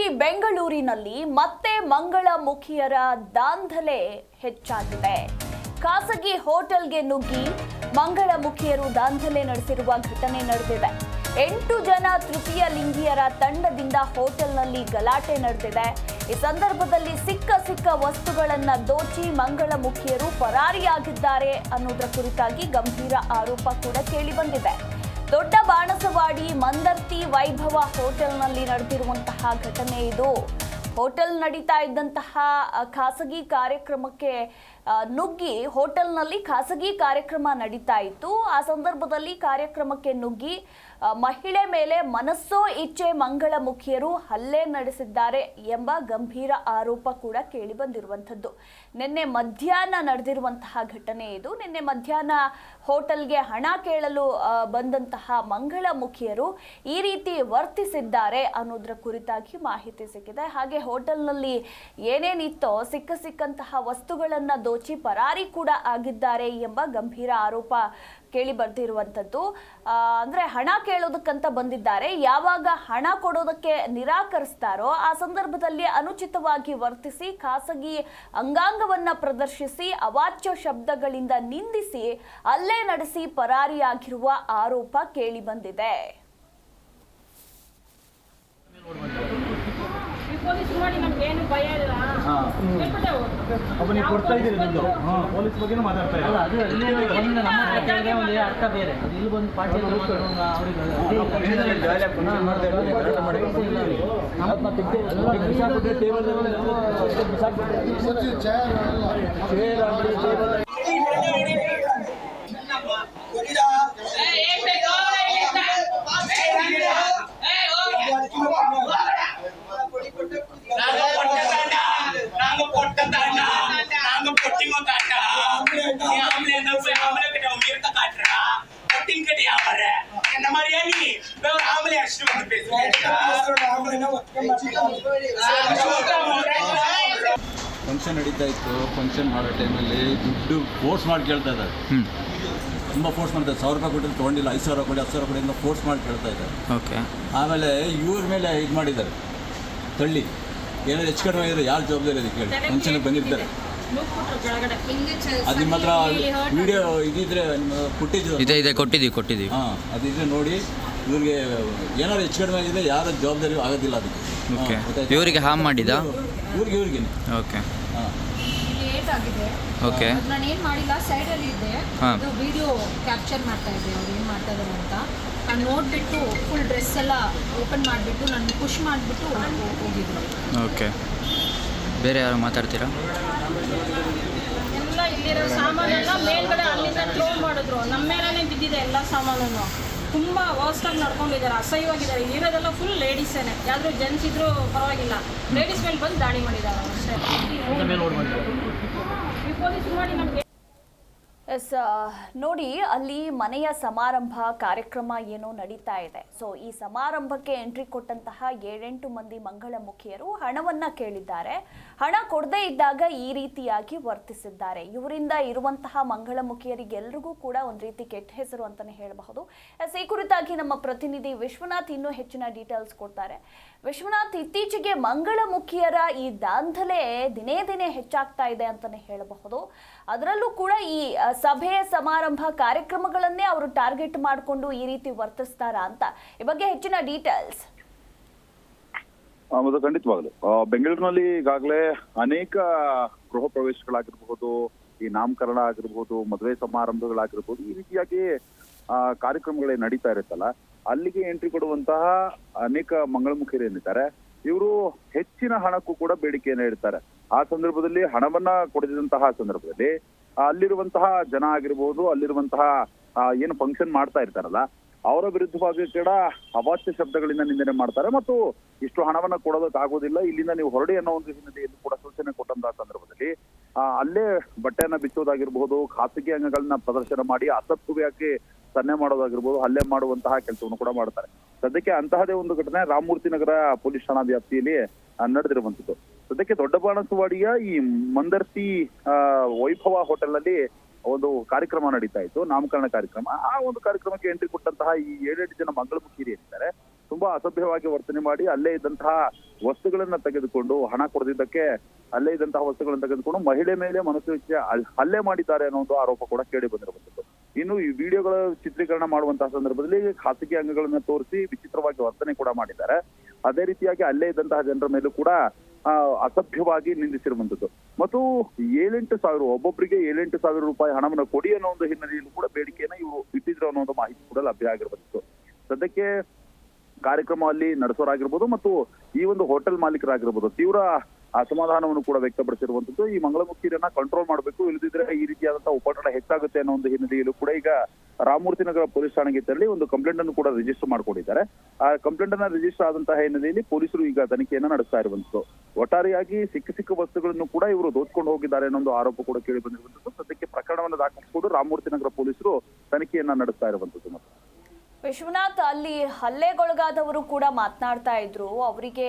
IIT ಬೆಂಗಳೂರಿನಲ್ಲಿ ಮತ್ತೆ ಮಂಗಳಮುಖಿಯರ ದಾಂಧಲೆ ಹೆಚ್ಚಾಗಿದೆ. ಖಾಸಗಿ ಹೋಟೆಲ್ಗೆ ನುಗ್ಗಿ ಮಂಗಳಮುಖಿಯರು ದಾಂಧಲೆ ನಡೆಸಿರುವ ಘಟನೆ ನಡೆದಿದೆ. ಎಂಟು ಜನ ತೃತೀಯ ಲಿಂಗಿಯರ ತಂಡದಿಂದ ಹೋಟೆಲ್ನಲ್ಲಿ ಗಲಾಟೆ ನಡೆದಿದೆ. ಈ ಸಂದರ್ಭದಲ್ಲಿ ಸಿಕ್ಕ ಸಿಕ್ಕ ವಸ್ತುಗಳನ್ನು ದೋಚಿ ಮಂಗಳಮುಖಿಯರು ಪರಾರಿಯಾಗಿದ್ದಾರೆ ಅನ್ನೋದರ ಕುರಿತಾಗಿ ಗಂಭೀರ ಆರೋಪ ಕೂಡ ಕೇಳಿಬಂದಿದೆ ದೊಡ್ಡ ಬಾಣಸವಾಡಿ ಮಂದರ್ತಿ ವೈಭವ ಹೋಟೆಲ್ನಲ್ಲಿ ನಡೆದಿರುವಂತಹ ಘಟನೆ ಇದು. ಹೋಟೆಲ್ ನಡೀತಾ ಇದ್ದಂತಹ ಖಾಸಗಿ ಕಾರ್ಯಕ್ರಮಕ್ಕೆ ನುಗ್ಗಿ ಹೋಟೆಲ್ನಲ್ಲಿ ಖಾಸಗಿ ಕಾರ್ಯಕ್ರಮ ನಡೀತಾ ಇತ್ತು. ಆ ಸಂದರ್ಭದಲ್ಲಿ ಕಾರ್ಯಕ್ರಮಕ್ಕೆ ನುಗ್ಗಿ ಮಹಿಳೆ ಮೇಲೆ ಮನಸ್ಸೋ ಇಚ್ಛೆ ಮಂಗಳ ಮುಖಿಯರು ಹಲ್ಲೆ ನಡೆಸಿದ್ದಾರೆ ಎಂಬ ಗಂಭೀರ ಆರೋಪ ಕೂಡ ಕೇಳಿ ಬಂದಿರುವಂಥದ್ದು. ನಿನ್ನೆ ಮಧ್ಯಾಹ್ನ ನಡೆದಿರುವಂತಹ ಘಟನೆ ಇದು. ನಿನ್ನೆ ಮಧ್ಯಾಹ್ನ ಹೋಟೆಲ್ಗೆ ಹಣ ಕೇಳಲು ಬಂದಂತಹ ಮಂಗಳ ಮುಖಿಯರು ಈ ರೀತಿ ವರ್ತಿಸಿದ್ದಾರೆ ಅನ್ನೋದ್ರ ಕುರಿತಾಗಿ ಮಾಹಿತಿ ಸಿಕ್ಕಿದೆ. ಹಾಗೆ ಹೋಟೆಲ್ನಲ್ಲಿ ಏನೇನಿತ್ತೋ ಸಿಕ್ಕ ಸಿಕ್ಕಂತಹ ವಸ್ತುಗಳನ್ನ ದೋಚಿ ಪರಾರಿ ಕೂಡ ಆಗಿದ್ದಾರೆ ಎಂಬ ಗಂಭೀರ ಆರೋಪ ಕೇಳಿ ಬರ್ತಿರುವಂಥದ್ದು ಅಂದರೆ ಹಣ ಕೇಳೋದಕ್ಕಂತ ಬಂದಿದ್ದಾರೆ. ಯಾವಾಗ ಹಣ ಕೊಡೋದಕ್ಕೆ ನಿರಾಕರಿಸ್ತಾರೋ ಆ ಸಂದರ್ಭದಲ್ಲಿ ಅನುಚಿತವಾಗಿ ವರ್ತಿಸಿ ಖಾಸಗಿ ಅಂಗಾಂಗವನ್ನು ಪ್ರದರ್ಶಿಸಿ ಅವಾಚ್ಯ ಶಬ್ದಗಳಿಂದ ನಿಂದಿಸಿ ಅಲ್ಲೇ ನಡೆಸಿ ಪರಾರಿಯಾಗಿರುವ ಆರೋಪ ಕೇಳಿ ಬಂದಿದೆ. ಅಪ್ಪ ನೀವು ಕೊಡ್ತಾ ಇದ್ದೀರಿ ದುಡ್ಡು ಪೊಲೀಸ್ ಬಗ್ಗೆನೂ ಮಾತಾಡ್ತಾ ಇಲ್ಲ ಅದು ಅಲ್ಲಿ ಬಂದು ನಮ್ಮ ಕೇಳಿದ್ರೆ ಒಂದು ಅರ್ಥ ಬೇರೆ. ಅದು ಇಲ್ಲಿ ಬಂದು ಪಾರ್ಟಿ ಅವ್ರಿಗೆ ಮಾಮೂಲಿ ಫಂಕ್ಷನ್ ನಡೀತಾ ಇತ್ತು ಫಂಕ್ಷನ್ ಮಾಡೋ ಟೈಮಲ್ಲಿ ದುಡ್ಡು ಫೋರ್ಸ್ ಮಾಡಿ ಕೇಳ್ತಾ ಇದ್ದಾರೆ. ತುಂಬ ಫೋರ್ಸ್ ಮಾಡ್ತಾರೆ ಸಾವಿರ ರೂಪಾಯಿ ಕೊಟ್ಟಿದ್ದು ತೊಗೊಂಡಿಲ್ಲ ಐದು ಸಾವಿರ ಕೊಡಿ ಹತ್ತು ಸಾವಿರ ಕೊಡಿ ಅಂತ ಫೋರ್ಸ್ ಮಾಡಿ ಕೇಳ್ತಾ ಇದ್ದಾರೆ. ಓಕೆ. ಆಮೇಲೆ ಇವ್ರ ಮೇಲೆ ಇದು ಮಾಡಿದ್ದಾರೆ. ತಳ್ಳಿ. ಏನಾದ್ರು ಹೆಚ್ಚು ಕಡಿಮೆ ಆಗಿದ್ರೆ ಯಾರು ಜವಾಬ್ದಾರಿ ಅದಕ್ಕೆ ಹೇಳಿ ಫಂಕ್ಷನ್ಗೆ ಬಂದಿರ್ತಾರೆ. ಅದು ನಿಮ್ಮ ಹತ್ರ ವಿಡಿಯೋ ಇದಿದ್ರೆ ಕೊಟ್ಟಿದ್ದು ಇದೆ ಇದೆ ಕೊಟ್ಟಿದ್ದೀವಿ ಕೊಟ್ಟಿದ್ದೀವಿ. ಹಾಂ ಅದಿದ್ರೆ ನೋಡಿ. ಇವ್ರಿಗೆ ಏನಾದ್ರು ಹೆಚ್ಚು ಕಡಿಮೆ ಆಗಿದೆ ಯಾರ ಜವಾಬ್ದಾರಿ ಆಗೋದಿಲ್ಲ ಅದಕ್ಕೆ. ಓಕೆ ಇವರಿಗೆ ಹಾಮ್ ಮಾಡಿದ? ಇವ್ರಿಗೆ ಇವ್ರಿಗೆ ಓಕೆ ಹಾಂ. ಲೇಟ್ ಆಗಿದೆ. ಓಕೆ ನಾನು ಏನು ಮಾಡಿಲ್ಲ ಸೈಡಲ್ಲಿ ಇದ್ದೆ. ಅದು ವಿಡಿಯೋ ಕ್ಯಾಪ್ಚರ್ ಮಾಡ್ತಾ ಇದ್ದೆ ಅವ್ರು ಏನು ಮಾಡ್ತಾ ಇದ್ದಾರೆ ಅಂತ. ನಾನು ನೋಡಿಬಿಟ್ಟು ಫುಲ್ ಡ್ರೆಸ್ ಎಲ್ಲ ಓಪನ್ ಮಾಡಿಬಿಟ್ಟು ನಾನು ಪುಷ್ ಮಾಡಿಬಿಟ್ಟು ಹೋಗಿದ್ರು ಓಕೆ ಬೇರೆ ಯಾರು ಮಾತಾಡ್ತೀರಾ? ಎಲ್ಲ ಇಲ್ಲಿರೋ ಸಾಮಾನೆಲ್ಲ ಮೇಲ್ಗಡೆ ಅಲ್ಲಿಂದ ಥ್ರೋ ಮಾಡಿದ್ರು. ನಮ್ಮ ಮೇಲೇ ಬಿದ್ದಿದೆ ಎಲ್ಲ ಸಾಮಾನು ತುಂಬ ವರ್ಸ್ಟಾಗಿ ನಡ್ಕೊಂಡಿದ್ದಾರೆ ಅಸಹ್ಯವಾಗಿದ್ದಾರೆ. ಇರೋದೆಲ್ಲ ಫುಲ್ ಲೇಡೀಸೇನೆ ಯಾರು ಜೆಂಟ್ಸ್ ಇದ್ರು ಪರವಾಗಿಲ್ಲ. ಲೇಡೀಸ್ ಮೇಲೆ ಬಂದು ದಾಳಿ ಮಾಡಿದ್ದಾರೆ ಅಷ್ಟೇ ಈ ಪೊಲೀಸ್ ಮಾಡಿ ನಮಗೆ ಎಸ್ ನೋಡಿ, ಅಲ್ಲಿ ಮನೆಯ ಸಮಾರಂಭ ಕಾರ್ಯಕ್ರಮ ಏನೋ ನಡೀತಾ ಇದೆ. ಸೊ ಈ ಸಮಾರಂಭಕ್ಕೆ ಎಂಟ್ರಿ ಕೊಟ್ಟಂತಹ ಏಳೆಂಟು ಮಂದಿ ಮಂಗಳಮುಖಿಯರು ಹಣವನ್ನ ಕೇಳಿದ್ದಾರೆ. ಹಣ ಕೊಡದೇ ಇದ್ದಾಗ ಈ ರೀತಿಯಾಗಿ ವರ್ತಿಸಿದ್ದಾರೆ. ಇವರಿಂದ ಇರುವಂತಹ ಮಂಗಳಮುಖಿಯರಿಗೆಲ್ರಿಗೂ ಕೂಡ ಒಂದು ರೀತಿ ಕೆಟ್ಟ ಹೆಸರು ಅಂತಲೇ ಹೇಳಬಹುದು. ಎಸ್, ಈ ಕುರಿತಾಗಿ ನಮ್ಮ ಪ್ರತಿನಿಧಿ ವಿಶ್ವನಾಥ್ ಇನ್ನೂ ಹೆಚ್ಚಿನ ಡೀಟೇಲ್ಸ್ ಕೊಡ್ತಾರೆ. ವಿಶ್ವನಾಥ್, ಇತ್ತೀಚೆಗೆ ಮಂಗಳಮುಖಿಯರ ಈ ದಾಂಧಲೆ ದಿನೇ ದಿನೇ ಹೆಚ್ಚಾಗ್ತಾ ಇದೆ ಅಂತಲೇ ಹೇಳಬಹುದು. ಅದರಲ್ಲೂ ಕೂಡ ಈ ಸಭೆ ಸಮಾರಂಭ ಕಾರ್ಯಕ್ರಮಗಳನ್ನೇ ಅವರು ಟಾರ್ಗೆಟ್ ಮಾಡಿಕೊಂಡು ಈ ರೀತಿ ವರ್ತಿಸ್ತಾರಾ ಅಂತ. ಈ ಬಗ್ಗೆ ಹೆಚ್ಚಿನ ಡೀಟೇಲ್ಸ್. ಮೊದಲು ಖಂಡಿತವಾಗಲು. ಬೆಂಗಳೂರಿನಲ್ಲಿ ಈಗಾಗಲೇ ಅನೇಕ ಗೃಹ ಪ್ರವೇಶಗಳಾಗಿರ್ಬಹುದು ಈ ನಾಮಕರಣ ಆಗಿರ್ಬೋದು ಮದುವೆ ಸಮಾರಂಭಗಳಾಗಿರ್ಬೋದು ಈ ರೀತಿಯಾಗಿ ಆ, ಕಾರ್ಯಕ್ರಮಗಳೇ ನಡೀತಾ ಇರುತ್ತಲ್ಲ ಅಲ್ಲಿಗೆ ಎಂಟ್ರಿ ಕೊಡುವಂತಹ ಅನೇಕ ಮಂಗಳಮುಖಿಯರು ಏನಿದ್ದಾರೆ ಇವರು ಹೆಚ್ಚಿನ ಹಣಕ್ಕೂ ಕೂಡ ಬೇಡಿಕೆಯನ್ನು ಇಡ್ತಾರೆ. ಆ ಸಂದರ್ಭದಲ್ಲಿ ಹಣವನ್ನ ಕೊಡದಿದ್ದಂತಹ ಸಂದರ್ಭದಲ್ಲಿ ಅಲ್ಲಿರುವಂತಹ ಜನ ಆಗಿರ್ಬೋದು, ಅಲ್ಲಿರುವಂತಹ ಏನು ಫಂಕ್ಷನ್ ಮಾಡ್ತಾ ಇರ್ತಾರಲ್ಲ, ಅವರ ವಿರುದ್ಧವಾಗಿ ಕೂಡ ಅವಾಚ್ಯ ಶಬ್ದಗಳಿಂದ ನಿಂದನೆ ಮಾಡ್ತಾರೆ ಮತ್ತು ಇಷ್ಟು ಹಣವನ್ನ ಕೊಡೋದಕ್ಕಾಗೋದಿಲ್ಲ ಇಲ್ಲಿಂದ ನೀವು ಹೊರಡಿ ಅನ್ನೋ ಒಂದು ಹಿನ್ನೆಲೆಯಲ್ಲಿ ಕೂಡ ಸೂಚನೆ ಕೊಟ್ಟಂತಹ ಸಂದರ್ಭದಲ್ಲಿ ಅಲ್ಲೇ ಬಟ್ಟೆಯನ್ನ ಬಿಚ್ಚೋದಾಗಿರ್ಬಹುದು ಖಾಸಗಿ ಅಂಗಗಳನ್ನ ಪ್ರದರ್ಶನ ಮಾಡಿ ಅಸಭ್ಯವಾಗಿ ಸನ್ನೆ ಮಾಡೋದಾಗಿರ್ಬೋದು, ಹಲ್ಲೆ ಮಾಡುವಂತಹ ಕೆಲಸವನ್ನು ಕೂಡ ಮಾಡ್ತಾರೆ. ಸದ್ಯಕ್ಕೆ ಅಂತಹದೇ ಒಂದು ಘಟನೆ ರಾಮಮೂರ್ತಿ ನಗರ ಪೊಲೀಸ್ ಠಾಣಾ ವ್ಯಾಪ್ತಿಯಲ್ಲಿ ನಡೆದಿರುವಂತದ್ದು. ಸದ್ಯಕ್ಕೆ ದೊಡ್ಡ ಬಾಣಸವಾಡಿಯ ಈ ಮಂದರ್ತಿ ವೈಭವ ಹೋಟೆಲ್ನಲ್ಲಿ ಒಂದು ಕಾರ್ಯಕ್ರಮ ನಡೀತಾ ಇತ್ತು, ನಾಮಕರಣ ಕಾರ್ಯಕ್ರಮ. ಆ ಒಂದು ಕಾರ್ಯಕ್ರಮಕ್ಕೆ ಎಂಟ್ರಿ ಕೊಟ್ಟಂತಹ ಈ ಏಳೆಂಟು ಜನ ಮಂಗಳಮುಖಿರಿ ಏನಿದ್ದಾರೆ ತುಂಬಾ ಅಸಭ್ಯವಾಗಿ ವರ್ತನೆ ಮಾಡಿ ಅಲ್ಲೇ ಇದ್ದಂತಹ ವಸ್ತುಗಳನ್ನ ತೆಗೆದುಕೊಂಡು, ಹಣ ಕೊಡದಿದ್ದಕ್ಕೆ ಅಲ್ಲೇ ಇದ್ದಂತಹ ವಸ್ತುಗಳನ್ನು ತೆಗೆದುಕೊಂಡು ಮಹಿಳೆ ಮೇಲೆ ಮನಸ್ಸು ಹಲ್ಲೆ ಮಾಡಿದ್ದಾರೆ ಅನ್ನೋ ಒಂದು ಆರೋಪ ಕೂಡ ಕೇಳಿ ಬಂದಿರುವಂತದ್ದು ಇನ್ನು ಈ ವಿಡಿಯೋಗಳ ಚಿತ್ರೀಕರಣ ಮಾಡುವಂತಹ ಸಂದರ್ಭದಲ್ಲಿ ಖಾಸಗಿ ಅಂಗಗಳನ್ನ ತೋರಿಸಿ ವಿಚಿತ್ರವಾಗಿ ವರ್ತನೆ ಕೂಡ ಮಾಡಿದ್ದಾರೆ. ಅದೇ ರೀತಿಯಾಗಿ ಅಲ್ಲೇ ಇದ್ದಂತಹ ಜನರ ಮೇಲೂ ಕೂಡ ಅಸಭ್ಯವಾಗಿ ನಿಂದಿಸಿರುವಂತದ್ದು ಮತ್ತು ಏಳೆಂಟು ಸಾವಿರ ಒಬ್ಬೊಬ್ಬರಿಗೆ ಏಳೆಂಟು ಸಾವಿರ ರೂಪಾಯಿ ಹಣವನ್ನು ಕೊಡಿ ಅನ್ನೋ ಒಂದು ಹಿನ್ನೆಲೆಯಲ್ಲೂ ಕೂಡ ಬೇಡಿಕೆಯನ್ನ ಇವರು ಇಟ್ಟಿದ್ರು ಅನ್ನೋ ಒಂದು ಮಾಹಿತಿ ಕೂಡ ಲಭ್ಯ ಆಗಿರುವಂತದ್ದು ಸದ್ಯಕ್ಕೆ ಕಾರ್ಯಕ್ರಮ ಅಲ್ಲಿ ನಡೆಸೋರಾಗಿರ್ಬೋದು ಮತ್ತು ಈ ಒಂದು ಹೋಟೆಲ್ ಮಾಲೀಕರಾಗಿರ್ಬೋದು. ತೀವ್ರ ಅಸಮಾಧಾನವನ್ನು ಕೂಡ ವ್ಯಕ್ತಪಡಿಸಿರುವಂತದ್ದು ಈ ಮಂಗಳಮುಖಿಯನ್ನ ಕಂಟ್ರೋಲ್ ಮಾಡಬೇಕು. ಇಲ್ಲದಿದ್ರೆ ಈ ರೀತಿಯಾದಂತಹ ಉಪಟಳ ಹೆಚ್ಚಾಗುತ್ತೆ ಅನ್ನೋ ಒಂದು ಹಿನ್ನೆಲೆಯಲ್ಲೂ ಕೂಡ ಈಗ ರಾಮಮೂರ್ತಿ ನಗರ ಪೊಲೀಸ್ ಠಾಣೆಗೆ ತೆರಳಿ ಒಂದು ಕಂಪ್ಲೇಂಟ್ ಅನ್ನು ಕೂಡ ರಿಜಿಸ್ಟರ್ ಮಾಡಿಕೊಂಡಿದ್ದಾರೆ. ಆ ಕಂಪ್ಲೇಂಟ್ ಅನ್ನ ರಿಜಿಸ್ಟರ್ ಆದಂತಹ ಹಿನ್ನೆಲೆಯಲ್ಲಿ ಪೊಲೀಸರು ಈಗ ತನಿಖೆಯನ್ನ ನಡೆಸ್ತಾ ಇರುವಂತದ್ದು ಒಟ್ಟಾರೆಯಾಗಿ ಸಿಕ್ಕ ಸಿಕ್ಕ ವಸ್ತುಗಳನ್ನು ಕೂಡ ಇವರು ದೋಚ್ಕೊಂಡು ಹೋಗಿದ್ದಾರೆ ಅನ್ನೋ ಒಂದು ಆರೋಪ ಕೂಡ ಕೇಳಿ ಬಂದಿರುವಂತದ್ದು ಸದ್ಯಕ್ಕೆ ಪ್ರಕರಣವನ್ನು ದಾಖಲಿಸಿಕೊಂಡು ರಾಮಮೂರ್ತಿ ನಗರ ಪೊಲೀಸರು ತನಿಖೆಯನ್ನ ನಡೆಸ್ತಾ ಇರುವಂತದ್ದು ಮತ್ತೆ ವಿಶ್ವನಾಥ್, ಅಲ್ಲಿ ಹಲ್ಲೆಗೊಳಗಾದವರು ಕೂಡ ಮಾತನಾಡ್ತಾ ಇದ್ರು. ಅವರಿಗೆ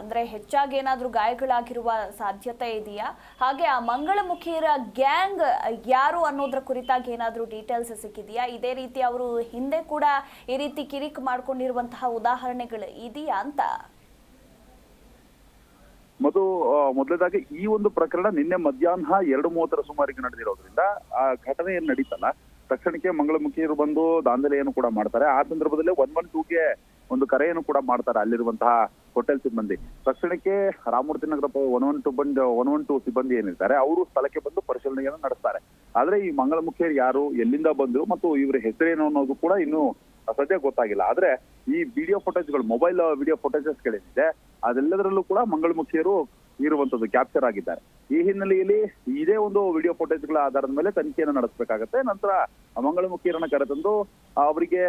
ಅಂದ್ರೆ ಹೆಚ್ಚಾಗಿ ಏನಾದ್ರೂ ಗಾಯಗಳಾಗಿರುವ ಸಾಧ್ಯತೆ ಇದೆಯಾ? ಹಾಗೆ ಆ ಮಂಗಳಮುಖಿಯರ ಗ್ಯಾಂಗ್ ಯಾರು ಅನ್ನೋದ್ರ ಕುರಿತಾಗಿ ಏನಾದ್ರೂ ಡೀಟೇಲ್ಸ್ ಸಿಕ್ಕಿದೆಯಾ? ಇದೇ ರೀತಿ ಅವರು ಹಿಂದೆ ಕೂಡ ಈ ರೀತಿ ಕಿರಿಕ್ ಮಾಡ್ಕೊಂಡಿರುವಂತಹ ಉದಾಹರಣೆಗಳು ಇದೆಯಾ ಅಂತ? ಮತ್ತು ಮೊದಲದಾಗಿ ಈ ಒಂದು ಪ್ರಕರಣ ನಿನ್ನೆ ಮಧ್ಯಾಹ್ನ ಎರಡು ಮೂವತ್ತರ ಸುಮಾರಿಗೆ ನಡೆದಿರೋದ್ರಿಂದ ಆ ಘಟನೆ ಏನ್ ನಡೀತಲ್ಲ ತಕ್ಷಣಕ್ಕೆ ಮಂಗಳಮುಖಿಯರು ಬಂದು ದಾಂಧಲೆಯನ್ನು ಕೂಡ ಮಾಡ್ತಾರೆ. ಆ ಸಂದರ್ಭದಲ್ಲಿ ಒನ್ ಒನ್ ಟೂಗೆ ಒಂದು ಕರೆಯನ್ನು ಕೂಡ ಮಾಡ್ತಾರೆ ಅಲ್ಲಿರುವಂತಹ ಹೋಟೆಲ್ ಸಿಬ್ಬಂದಿ. ತಕ್ಷಣಕ್ಕೆ Ramamurthy Nagar one one two ಬಂದು ಒನ್ ಒನ್ ಟು ಸಿಬ್ಬಂದಿ ಏನಿರ್ತಾರೆ, ಅವರು ಸ್ಥಳಕ್ಕೆ ಬಂದು ಪರಿಶೀಲನೆಯನ್ನು ನಡೆಸ್ತಾರೆ. ಆದ್ರೆ ಈ ಮಂಗಳಮುಖಿಯರು ಯಾರು, ಎಲ್ಲಿಂದ ಬಂದ್ರು ಮತ್ತು ಇವರ ಹೆಸರೇನು ಅನ್ನೋದು ಕೂಡ ಇನ್ನು ಸದ್ಯ ಗೊತ್ತಾಗಿಲ್ಲ. ಆದ್ರೆ ಈ ವಿಡಿಯೋ ಫೋಟೋಜ್ಗಳು ಮೊಬೈಲ್ ವಿಡಿಯೋ ಫುಟೇಜಸ್ ಅದೆಲ್ಲದರಲ್ಲೂ ಕೂಡ ಮಂಗಳಮುಖಿಯರು ಇರುವಂತದ್ದು ಕ್ಯಾಪ್ಚರ್ ಆಗಿದ್ದಾರೆ. ಈ ಹಿನ್ನೆಲೆಯಲ್ಲಿ ಇದೇ ಒಂದು ವಿಡಿಯೋ ಫುಟೇಜ್ಗಳ ಆಧಾರದ ಮೇಲೆ ತನಿಖೆಯನ್ನು ನಡೆಸಬೇಕಾಗತ್ತೆ. ನಂತರ ಮಂಗಳಮುಖಿಯರನ್ನ ಕರೆತಂದು ಅವರಿಗೆ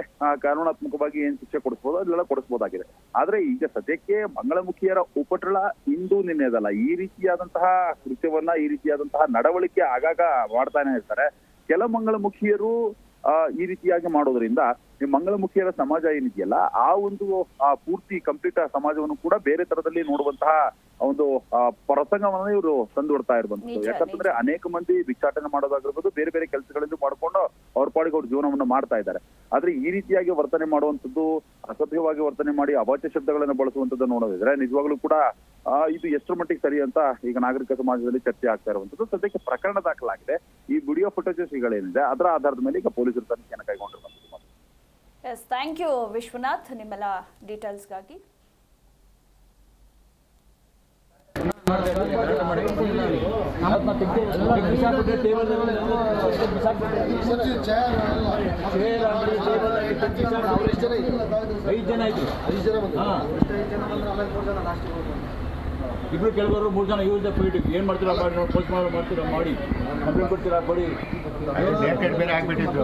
ಕಾನೂನಾತ್ಮಕವಾಗಿ ಏನ್ ಶಿಕ್ಷೆ ಕೊಡಿಸ್ಬೋದು, ಅದೆಲ್ಲ ಕೊಡಿಸ್ಬೋದಾಗಿದೆ. ಆದ್ರೆ ಈಗ ಸದ್ಯಕ್ಕೆ ಮಂಗಳಮುಖಿಯರ ಉಪಟಳ ಇಂದು ನಿನ್ನೆದಲ್ಲ ಈ ರೀತಿಯಾದಂತಹ ಕೃತ್ಯವನ್ನ, ಈ ರೀತಿಯಾದಂತಹ ನಡವಳಿಕೆ ಆಗಾಗ ಮಾಡ್ತಾನೆ ಇರ್ತಾರೆ. ಕೆಲ ಮಂಗಳಮುಖಿಯರು ಈ ರೀತಿಯಾಗಿ ಮಾಡೋದ್ರಿಂದ ಮಂಗಳಮುಖಿಯರ ಸಮಾಜ ಏನಿದೆಯಲ್ಲ, ಆ ಒಂದು ಪೂರ್ತಿ ಕಂಪ್ಲೀಟ್ ಸಮಾಜವನ್ನು ಕೂಡ ಬೇರೆ ತರದಲ್ಲಿ ನೋಡುವಂತಹ ಒಂದು ಆ, ಪ್ರಸಂಗವನ್ನ ಇವರು ತಂದುಬಿಡ್ತಾ ಇರುವಂತದ್ದು ಯಾಕಂತಂದ್ರೆ ಅನೇಕ ಮಂದಿ ಭಿಕ್ಷಾಟನೆ ಮಾಡೋದಾಗಿರ್ಬೋದು ಬೇರೆ ಬೇರೆ ಕೆಲಸಗಳಿಂದ ಮಾಡ್ಕೊಂಡು ಅವ್ರ ಪಾಡಿಗೆ ಅವ್ರ ಜೀವನವನ್ನ ಮಾಡ್ತಾ ಇದ್ದಾರೆ. ಆದ್ರೆ ಈ ರೀತಿಯಾಗಿ ವರ್ತನೆ ಮಾಡುವಂತದ್ದು ಅಸಭ್ಯವಾಗಿ ವರ್ತನೆ ಮಾಡಿ ಅವಾಚ್ಯ ಶಬ್ದಗಳನ್ನು ಬಳಸುವಂತದ್ದು ನೋಡೋದಿದ್ರೆ ನಿಜವಾಗ್ಲೂ ಕೂಡ ಇದು ಎಷ್ಟರ ಮಟ್ಟಿಗೆ ಸರಿ ಅಂತ ಈಗ ನಾಗರಿಕ ಸಮಾಜದಲ್ಲಿ ಚರ್ಚೆ ಆಗ್ತಾ ಇರುವಂತದ್ದು ಸದ್ಯಕ್ಕೆ ಪ್ರಕರಣ ದಾಖಲಾಗಿದೆ. ಈ ವಿಡಿಯೋ ಫುಟೇಜಸ್ಗಳೇನಿದೆ ಅದರ ಆಧಾರದ ಮೇಲೆ ಈಗ ಪೊಲೀಸರು ತನಿಖೆಯನ್ನು ಕೈಗೊಂಡಿರುವಂತದ್ದು ಎಸ್ ಥ್ಯಾಂಕ್ ಯು ವಿಶ್ವನಾಥ್. ನಿಮ್ಮೆಲ್ಲ ಡೀಟೇಲ್ಸ್ಗಾಗಿ ಐದು ಜನ ಇದ್ರು ಹಾಂ ಇಬ್ರು ಕೆಲವರು ಮೂರು ಜನ ಯೂಸ್ ಪೀಟಿ ಏನು ಮಾಡ್ತೀರಾ ಮಾಡಿ ನೋಡಿ ಪೋಸ್ಟ್ ಮಾಡಿ ಮಾಡ್ತೀರಾ ಮಾಡಿ. ಕಂಪ್ಲೇಂಟ್ ಕೊಡ್ತೀರಾ ಕೊಡಿ. ಬೇರೆ ಆಗ್ಬಿಟ್ಟಿದ್ರು